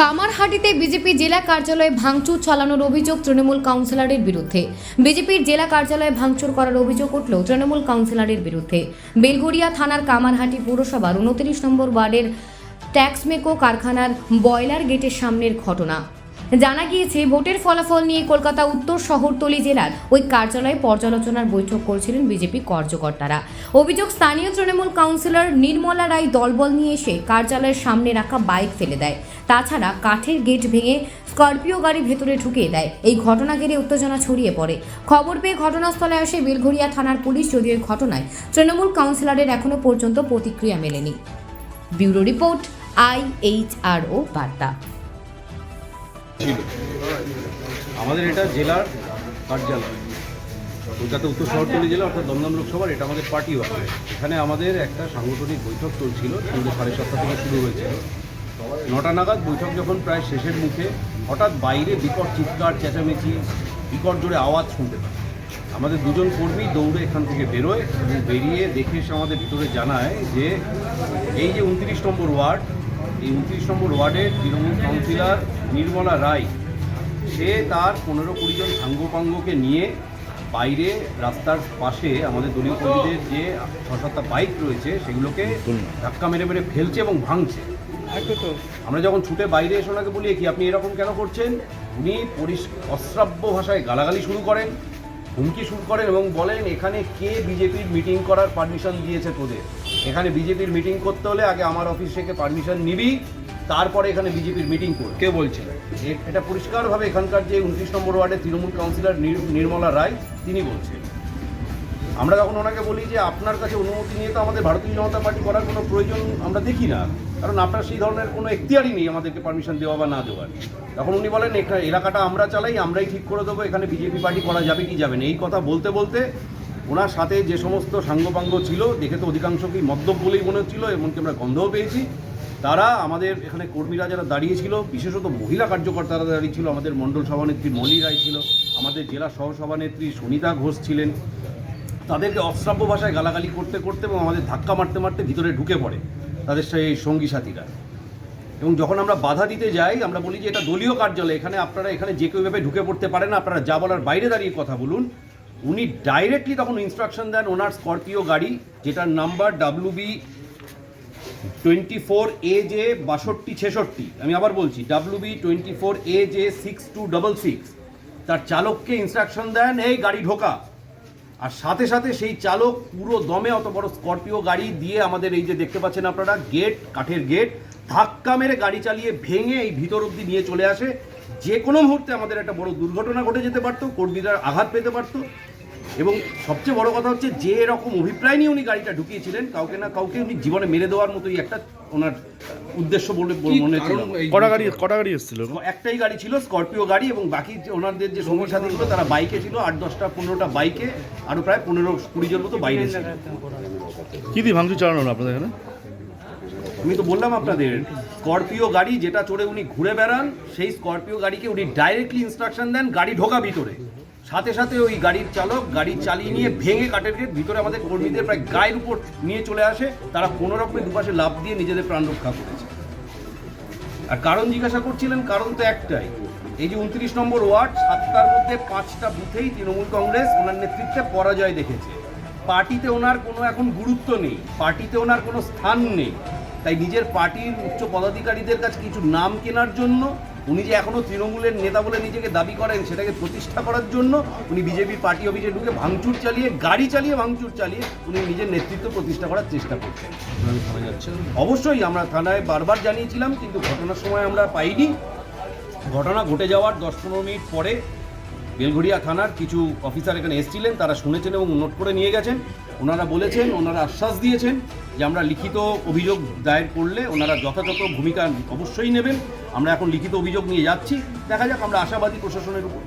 কামারহাটিতে BJP জেলা কার্যালয়ে ভাঙচুর চালানোর অভিযোগ তৃণমূল কাউন্সিলরের বিরুদ্ধে। বিজেপির জেলা কার্যালয়ে ভাঙচুর করার অভিযোগ উঠল তৃণমূল কাউন্সিলরের বিরুদ্ধে। বেলগুড়িয়া থানার কামারহাটি পৌরসভার উনত্রিশ নম্বর ওয়ার্ডের ট্যাক্সমেকো কারখানার বয়লার গেটের সামনের ঘটনা। জানা গিয়েছে, ভোটের ফলাফল নিয়ে কলকাতা উত্তর শহরতলি জেলার ওই কার্যালয়ে পর্যালোচনার বৈঠক করছিলেন বিজেপি কার্যকর্তারা। অভিযোগ, স্থানীয় তৃণমূল কাউন্সিলর নির্মলা রায় দলবল নিয়ে এসে কার্যালয়ের সামনে রাখা বাইক ফেলে দেয়। তাছাড়া কাঠের গেট ভেঙে স্করপিও গাড়ি ভেতরে ঢুকিয়ে দেয়। এই ঘটনা ঘিরে উত্তেজনা ছড়িয়ে পড়ে। খবর পেয়ে ঘটনাস্থলে আসে বেলঘরিয়া থানার পুলিশ, যদিও ঘটনায় তৃণমূল কাউন্সিলরের এখনও পর্যন্ত প্রতিক্রিয়া মেলেনি। ব্যুরো রিপোর্ট, আইএইচআরও বার্তা। ছিল। আমাদের এটা জেলার কার্যালয়। কলকাতা উত্তর শহরতলি জেলা অর্থাৎ দমদম লোকসভার, এটা আমাদের পার্টি অফিস এখানে আমাদের একটা সাংগঠনিক বৈঠক চলছিল, সন্ধ্যে সাড়ে সাতটা থেকে শুরু হয়েছিল। নটা নাগাদ বৈঠক যখন প্রায় শেষের মুখে, হঠাৎ বাইরে বিকট চিৎকার, চেঁচামেচি, বিকট জোরে আওয়াজ শুনতে পাই। আমাদের দুজন কর্মী দৌড়ে এখান থেকে বেরোয় এবং বেরিয়ে দেখে এসে আমাদের ভিতরে জানায় যে, এই যে উনত্রিশ নম্বর ওয়ার্ড এই উনত্রিশ নম্বর ওয়ার্ডের তৃণমূল কাউন্সিলর নির্মলা রায়, সে তার পনেরো কুড়ি জন সাঙ্গপাঙ্গকে নিয়ে বাইরে রাস্তার পাশে আমাদের দলীয় কর্মীদের যে ছ সাতটা বাইক রয়েছে, সেগুলোকে ধাক্কা মেরে মেরে ফেলছে এবং ভাঙছে। আমরা যখন ছুটে বাইরে এসে ওনাকে বলি কি আপনি এরকম কেন করছেন? উনি অশ্রাব্য ভাষায় গালাগালি শুরু করেন, হুমকি শুরু করেন এবং বলেন, এখানে কে বিজেপির মিটিং করার পারমিশন দিয়েছে তোদের? এখানে বিজেপির মিটিং করতে হলে আগে আমার অফিস থেকে পারমিশন নিবি তারপরে এখানে বিজেপির মিটিং করবে। কে বলছিল? এটা পরিষ্কারভাবে এখানকার যে উনত্রিশ নম্বর ওয়ার্ডের তৃণমূল কাউন্সিলর নির- নির্মলা রায় তিনি বলছেন। আমরা তখন ওনাকে বলি যে আপনার কাছে অনুমতি নিয়ে তো আমাদের ভারতীয় জনতা পার্টি করার কোনো প্রয়োজন আমরা দেখি না কারণ আপনার সেই ধরনের কোনো এখতিয়ারই নেই আমাদেরকে পারমিশন দেওয়া বা না দেওয়ার। তখন উনি বলেন এখানে এলাকাটা আমরা চালাই আমরাই ঠিক করে দেবো এখানে বিজেপি পার্টি করা যাবে কি যাবে না। এই কথা বলতে বলতে ওনার সাথে যে সমস্ত সাঙ্গপাঙ্গ ছিল, দেখে তো অধিকাংশকেই মদ্যপ বলেই মনে হচ্ছিল, এমনকি আমরা গন্ধও পেয়েছি। তারা আমাদের এখানে কর্মীরা যারা দাঁড়িয়েছিল, বিশেষত মহিলা কার্যকর্তারা দাঁড়িয়ে ছিল আমাদের মণ্ডল সভানেত্রী মলি রায় ছিল, আমাদের জেলা সহসভানেত্রী সুনিতা ঘোষ ছিলেন, তাদেরকে অশ্রাব্য ভাষায় গালাগালি করতে করতে এবং আমাদের ধাক্কা মারতে মারতে ভিতরে ঢুকে পড়ে তাদের সেই সঙ্গী সাথীরা। এবং যখন আমরা বাধা দিতে যাই, আমরা বলি যে এটা দলীয় কার্যালয়, এখানে আপনারা এখানে যে কেউভাবে ঢুকে পড়তে পারেন আপনারা যা বলার বাইরে দাঁড়িয়ে কথা বলুন উনি ডাইরেক্টলি তখন ইনস্ট্রাকশন দেন ওনার স্করপিও গাড়ি, যেটার number W B twenty four A J বাষট্টি ছেষট্টি। আমি আবার বলছি W B twenty four A J six two double six তার চালককে ইনস্ট্রাকশন দেন, এই গাড়ি ঢোকা। আর সাথে সাথে সেই চালক পুরো দমে অত বড় স্করপিও গাড়ি দিয়ে আমাদের এই যে দেখতে পাচ্ছেন আপনারা গেট কাঠের গেট ধাক্কা মেরে গাড়ি চালিয়ে ভেঙে এই ভিতর অবধি নিয়ে চলে আসে। যে কোনো মুহূর্তে আমাদের একটা বড় দুর্ঘটনা ঘটে যেতে পারতো, কর্মীরা আঘাত পেতে পারতো। এবং সবচেয়ে বড় কথা হচ্ছে যে এরকম অভিপ্রায় নিয়ে উনি গাড়িটা ঢুকিয়েছিলেন কাউকে না কাউকে উনি জীবনে মেরে দেওয়ার মতোই একটা ওনার উদ্দেশ্য বলে মনে ছিল। কটা গাড়ি কটা গাড়ি এসেছিল? একটাই গাড়ি ছিল স্করপিও গাড়ি এবং বাকি যে ওনাদের যে সঙ্গী সাথী ছিল তারা বাইকে ছিল আট দশটা পনেরোটা বাইকে আরও প্রায় পনেরো কুড়ি জন মতো বাইরে ছিল। কি দিয়ে ভাঙচুর চালানো আপনাদের এখানে? আমি তো বললাম আপনাদের স্করপিও গাড়ি যেটা চড়ে উনি ঘুরে বেড়ান সেই স্করপিও গাড়িকে উনি ডাইরেক্টলি ইনস্ট্রাকশন দেন গাড়ি ঢোকা ভিতরে। সাথে সাথে ওই গাড়ির চালক গাড়ি চালিয়ে নিয়ে ভেঙে কাঠের গেট ভিতরে আমাদের কর্মীদের প্রায় গায়ের উপর নিয়ে চলে আসে। তারা কোনো রকমে দুপাশে লাভ দিয়ে নিজেদের প্রাণ রক্ষা করেছে। আর কারণ জিজ্ঞাসা করছিলেন, কারণ তো একটাই। এই যে উনত্রিশ নম্বর ওয়ার্ড, সাতটার মধ্যে পাঁচটা বুথেই তৃণমূল কংগ্রেস ওনার নেতৃত্বে পরাজয় দেখেছে। পার্টিতে ওনার কোনো এখন গুরুত্ব নেই, পার্টিতে ওনার কোনো স্থান নেই। তাই নিজের পার্টির উচ্চ পদাধিকারীদের কাছে কিছু নাম কেনার জন্য উনি যে এখনও তৃণমূলের নেতা বলে নিজেকে দাবি করেন সেটাকে প্রতিষ্ঠা করার জন্য উনি বিজেপি পার্টি অফিসে ঢুকে ভাঙচুর চালিয়ে গাড়ি চালিয়ে ভাঙচুর চালিয়ে উনি নিজের নেতৃত্ব প্রতিষ্ঠা করার চেষ্টা করছেন। অবশ্যই আমরা থানায় বারবার জানিয়েছিলাম কিন্তু ঘটনার সময় আমরা পাইনি। ঘটনা ঘটে যাওয়ার দশ পনেরো মিনিট পরে বেলঘড়িয়া থানার কিছু অফিসার এখানে এসেছিলেন তারা শুনেছেন এবং নোট করে নিয়ে গেছেন। ওনারা বলেছেন ওনারা আশ্বাস দিয়েছেন। যে আমরা লিখিত অভিযোগ দায়ের করলে ওনারা যথাযথ ভূমিকা অবশ্যই নেবেন। আমরা এখন লিখিত অভিযোগ নিয়ে যাচ্ছি। দেখা যাক আমরা আশাবাদী প্রশাসনের উপর।